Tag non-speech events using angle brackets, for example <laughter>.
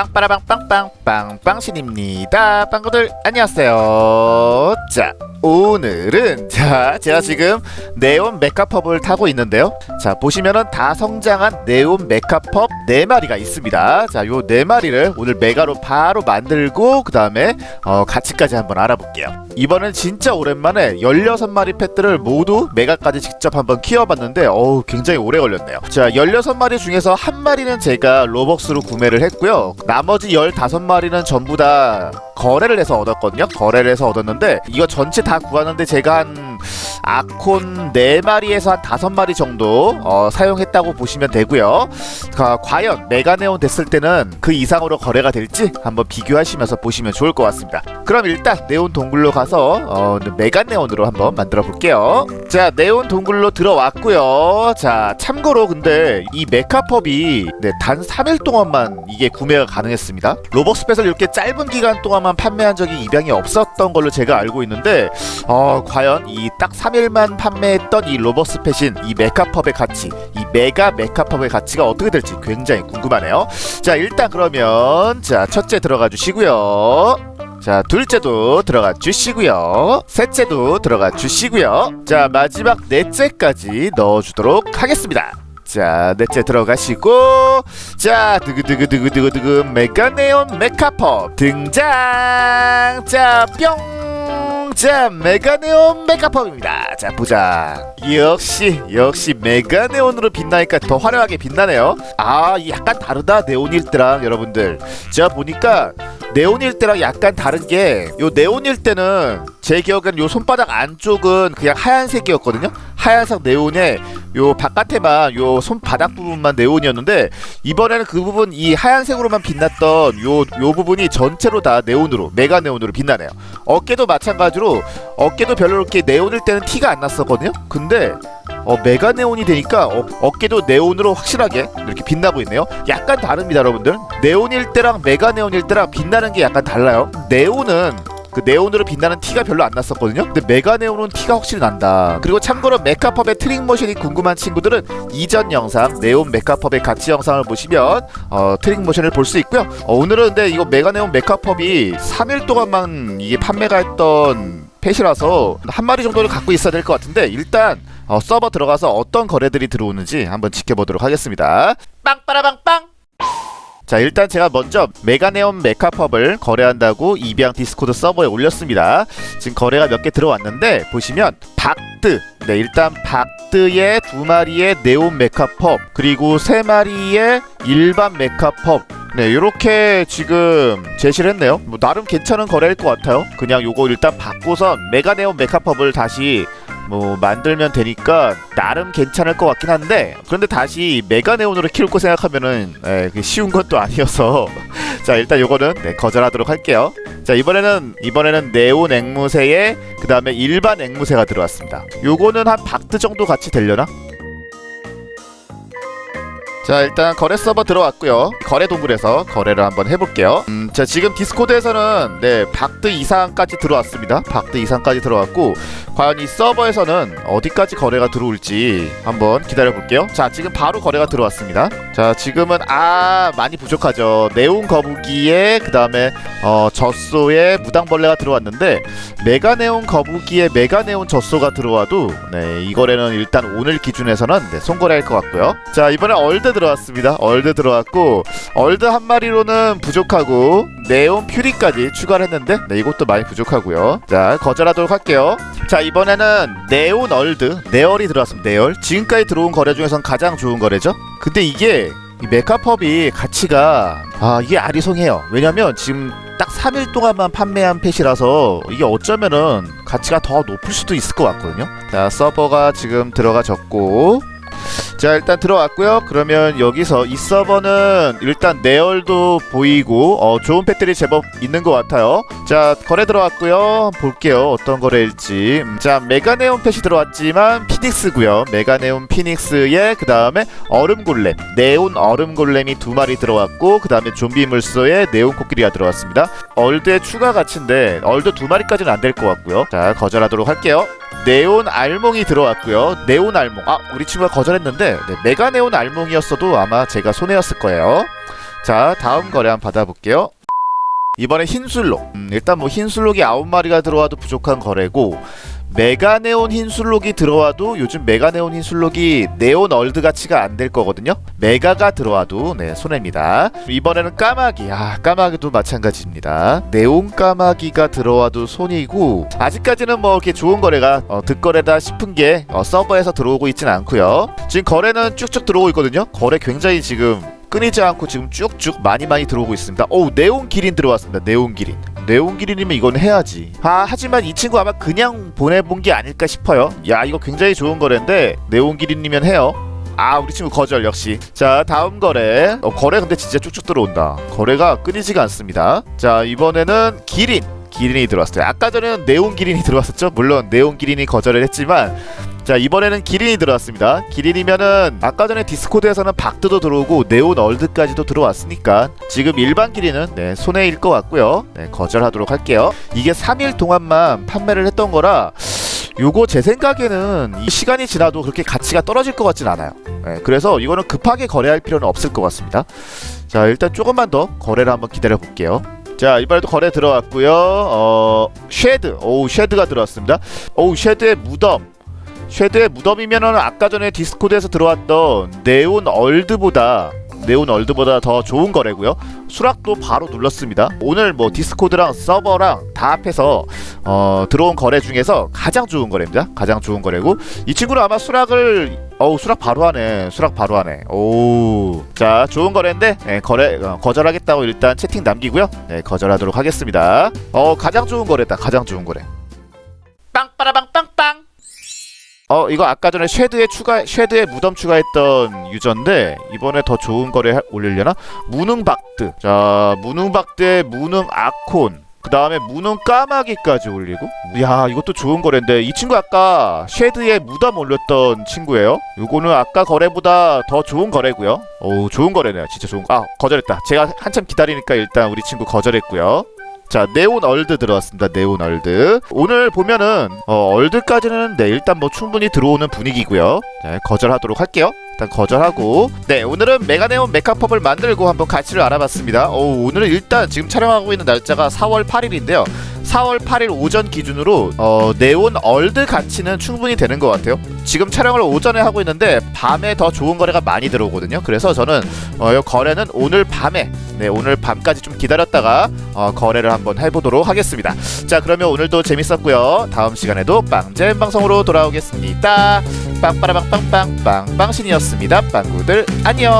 빵빠라빵빵빵 빵빵신입니다. 빵구들 안녕하세요. 자 오늘은 자 제가 지금 네온 메카펍을 타고 있는데요. 자 보시면은 다 성장한 네온 메카펍 네 마리가 있습니다. 자요 네 마리를 오늘 메가로 바로 만들고 그 다음에 어, 가치까지 한번 알아볼게요. 이번엔 진짜 오랜만에 16마리 펫들을 모두 메가까지 직접 한번 키워봤는데 어우 굉장히 오래 걸렸네요. 자 16마리 중에서 한 마리는 제가 로벅스로 구매를 했고요. 나머지 15마리는 전부 다 거래를 해서 얻었거든요. 거래를 해서 얻었는데 이거 전체 다 구하는데 제가 한 아콘 4마리에서 한 5마리 정도 어, 사용했다고 보시면 되고요. 가, 과연 메가네온 됐을 때는 그 이상으로 거래가 될지 한번 비교하시면서 보시면 좋을 것 같습니다. 그럼 일단 네온 동굴로 가서 어, 메가네온으로 한번 만들어 볼게요. 자, 네온 동굴로 들어왔고요. 자, 참고로 근데 이 메카펍이 네, 단 3일 동안만 이게 구매가 가능했습니다. 로벅스펫을 이렇게 짧은 기간 동안만 판매한 적이 입양이 없었던 걸로 제가 알고 있는데 어, 과연 이딱 3일만 판매했던 이 로벅스펫인 이 메카펍의 가치, 이 메가 메카펍의 가치가 어떻게 될지 굉장히 궁금하네요. 자, 일단 그러면 자, 첫째 들어가 주시고요. 자, 둘째도 들어가 주시고요. 셋째도 들어가 주시고요. 자, 마지막 넷째까지 넣어 주도록 하겠습니다. 자, 넷째 들어가시고, 자, 드그드그드그드그드그 메가네온 메카퍼 등장! 자, 뿅! 자, 메가네온 메카퍼입니다. 자, 보자. 역시, 역시 메가네온으로 빛나니까 더 화려하게 빛나네요. 아, 이 약간 다르다, 네온일 때랑 여러분들. 제가 보니까 네온일 때랑 약간 다른 게 요 네온일 때는 제 기억엔 요 손바닥 안쪽은 그냥 하얀색이었거든요. 하얀색 네온에 요 바깥에만 요 손바닥 부분만 네온이었는데 이번에는 그 부분 이 하얀색으로만 빛났던 요 요 부분이 전체로 다 네온으로 메가 네온으로 빛나네요. 어깨도 마찬가지로 어깨도 별로 이렇게 네온일 때는 티가 안 났었거든요. 근데 어, 메가 네온이 되니까 어, 어깨도 네온으로 확실하게 이렇게 빛나고 있네요. 약간 다릅니다, 여러분들. 네온일 때랑 메가 네온일 때랑 빛나는 게 약간 달라요. 네온은 그 네온으로 빛나는 티가 별로 안 났었거든요. 근데 메가 네온은 티가 확실히 난다. 그리고 참고로 메카펍의 트릭 모션이 궁금한 친구들은 이전 영상 네온 메카펍의 가치 영상을 보시면 어, 트릭 모션을 볼 수 있고요. 어, 오늘은 근데 이거 메가 네온 메카펍이 3일 동안만 이게 판매가 했던 펫이라서 한 마리 정도를 갖고 있어야 될 것 같은데 일단 어, 서버 들어가서 어떤 거래들이 들어오는지 한번 지켜보도록 하겠습니다. 빵빠라빵빵. 자 일단 제가 먼저 메가네온 메카펍을 거래한다고 입양 디스코드 서버에 올렸습니다. 지금 거래가 몇 개 들어왔는데 보시면 박드 네 일단 박드의 두 마리의 네온 메카펍 그리고 세 마리의 일반 메카펍 네 이렇게 지금 제시를 했네요. 뭐 나름 괜찮은 거래일 것 같아요. 그냥 요거 일단 바꿔서 메가네온 메카펍을 다시 뭐 만들면 되니까 나름 괜찮을 것 같긴 한데 그런데 다시 메가네온으로 키울 거 생각하면은 예, 그게 쉬운 것도 아니어서. <laughs> 자 일단 요거는 네, 거절하도록 할게요. 자 이번에는 이번에는 네온 앵무새에 그 다음에 일반 앵무새가 들어왔습니다. 요거는 한 박드 정도 같이 되려나? 자 일단 거래 서버 들어왔고요. 거래 동굴에서 거래를 한번 해볼게요. 음, 자 지금 디스코드에서는 네 박드 이상까지 들어왔습니다. 박드 이상까지 들어왔고 과연 이 서버에서는 어디까지 거래가 들어올지 한번 기다려 볼게요. 자 지금 바로 거래가 들어왔습니다. 자 지금은 아 많이 부족하죠. 네온 거북이에 그 다음에 어 젖소에 무당벌레가 들어왔는데 메가네온 거북이에 메가네온 젖소가 들어와도 네 이 거래는 일단 오늘 기준에서는 네, 송거래할 것 같고요. 자 이번에 얼드 들어왔습니다. 얼드 들어왔고 얼드 한 마리로는 부족하고 네온 퓨리까지 추가를 했는데 네 이것도 많이 부족하고요. 자 거절하도록 할게요. 자 이번에는 네온 얼드 네얼이 들어왔습니다. 네얼. 지금까지 들어온 거래 중에선 가장 좋은 거래죠. 근데 이게 이 메카펍이 가치가 아 이게 아리송해요. 왜냐면 지금 딱 3일 동안만 판매한 펫이라서 이게 어쩌면은 가치가 더 높을 수도 있을 것 같거든요. 자 서버가 지금 들어가졌고 자 일단 들어왔고요. 그러면 여기서 이 서버는 일단 네얼도 보이고 어, 좋은 펫들이 제법 있는 것 같아요. 자 거래 들어왔고요. 볼게요. 어떤 거래일지. 음, 자 메가네온 펫이 들어왔지만 피닉스고요. 메가네온 피닉스에 그 다음에 얼음골렘. 네온 얼음골렘이 두 마리 들어왔고 그 다음에 좀비 물소에 네온 코끼리가 들어왔습니다. 얼드의 추가 가치인데 얼드 두 마리까지는 안 될 것 같고요. 자 거절하도록 할게요. 네온 알몽이 들어왔고요. 네온 알몽. 아, 우리 친구가 거절했는데 네, 메가 네온 알몽이었어도 아마 제가 손해였을 거예요. 자 다음 거래 한번 받아볼게요 이번에 흰술록 음, 일단 뭐 흰술록이 9마리가 들어와도 부족한 거래고 메가네온 흰술록이 들어와도 요즘 메가네온 흰술록이 네온 얼드 가치가 안 될 거거든요. 메가가 들어와도 네 손해입니다. 이번에는 까마귀. 아 까마귀도 마찬가지입니다. 네온 까마귀가 들어와도 손이고 아직까지는 뭐 이렇게 좋은 거래가 어, 득거래다 싶은 게 어, 서버에서 들어오고 있진 않고요. 지금 거래는 쭉쭉 들어오고 있거든요. 거래 굉장히 지금 끊이지 않고 지금 쭉쭉 많이 많이 들어오고 있습니다. 오 네온 기린 들어왔습니다. 네온 기린. 네온 기린이면 이건 해야지. 아 하지만 이 친구 아마 그냥 보내본 게 아닐까 싶어요. 야 이거 굉장히 좋은 거래인데 네온 기린이면 해요. 아 우리 친구 거절 역시 자 다음 거래 어, 거래 근데 진짜 쭉쭉 들어온다 거래가 끊이지가 않습니다 자 이번에는 기린 기린이 들어왔어요. 아까 전에는 네온 기린이 들어왔었죠? 물론 네온 기린이 거절을 했지만 자 이번에는 기린이 들어왔습니다. 기린이면은 아까 전에 디스코드에서는 박드도 들어오고 네온 얼드까지도 들어왔으니까 지금 일반 기린은 네 손해일 것 같고요. 네 거절하도록 할게요. 이게 3일 동안만 판매를 했던 거라 요거 제 생각에는 이 시간이 지나도 그렇게 가치가 떨어질 것 같진 않아요. 네, 그래서 이거는 급하게 거래할 필요는 없을 것 같습니다. 자 일단 조금만 더 거래를 한번 기다려 볼게요 자 이번에도 거래 들어왔고요 어 쉐드 오 쉐드가 들어왔습니다 오 쉐드의 무덤 쉐드의 무덤이면은 아까 전에 디스코드에서 들어왔던 네온 얼드보다 네온 얼드보다 더 좋은 거래고요. 수락도 바로 눌렀습니다. 오늘 뭐 디스코드랑 서버랑 다 합해서 어, 들어온 거래 중에서 가장 좋은 거래입니다. 가장 좋은 거래고 이 친구는 아마 수락을 어우 수락 바로 하네. 수락 바로 하네. 오. 자, 좋은 거래인데 네, 거래 어, 거절하겠다고 일단 채팅 남기고요. 네, 거절하도록 하겠습니다. 어, 가장 좋은 거래다. 가장 좋은 거래. 빵빠라빵 빵빵. 어 이거 아까 전에 쉐드에 추가 쉐드에 무덤 추가했던 유저인데 이번에 더 좋은 거래 할- 올리려나 무능 박드 자 무능 박드에 무능 아콘 그 다음에 무능 까마귀까지 올리고? 야 이것도 좋은 거래인데 이 친구 아까 쉐드에 무덤 올렸던 친구예요. 요거는 아까 거래보다 더 좋은 거래고요. 오 좋은 거래네요. 진짜 좋은 거. 아 거절했다. 제가 한참 기다리니까 일단 우리 친구 거절했고요 자 네온 얼드 들어왔습니다. 네온 얼드. 오늘 보면은 어, 얼드까지는 네 일단 뭐 충분히 들어오는 분위기고요. 네, 거절하도록 할게요. 일단 거절하고. 네 오늘은 메가네온 메카펍을 만들고 한번 가치를 알아봤습니다. 오, 오늘은 일단 지금 촬영하고 있는 날짜가 4월 8일인데요 4월 8일 오전 기준으로 어, 네온 얼드 가치는 충분히 되는 것 같아요 지금 촬영을 오전에 하고 있는데 밤에 더 좋은 거래가 많이 들어오거든요 그래서 저는 어, 이 거래는 오늘 밤에 네 오늘 밤까지 좀 기다렸다가 어, 거래를 한번 해보도록 하겠습니다. 자 그러면 오늘도 재밌었고요. 다음 시간에도 빵잼 방송으로 돌아오겠습니다. 빵빠라빵빵빵 빵빵신이었습니다. 빵구들 안녕.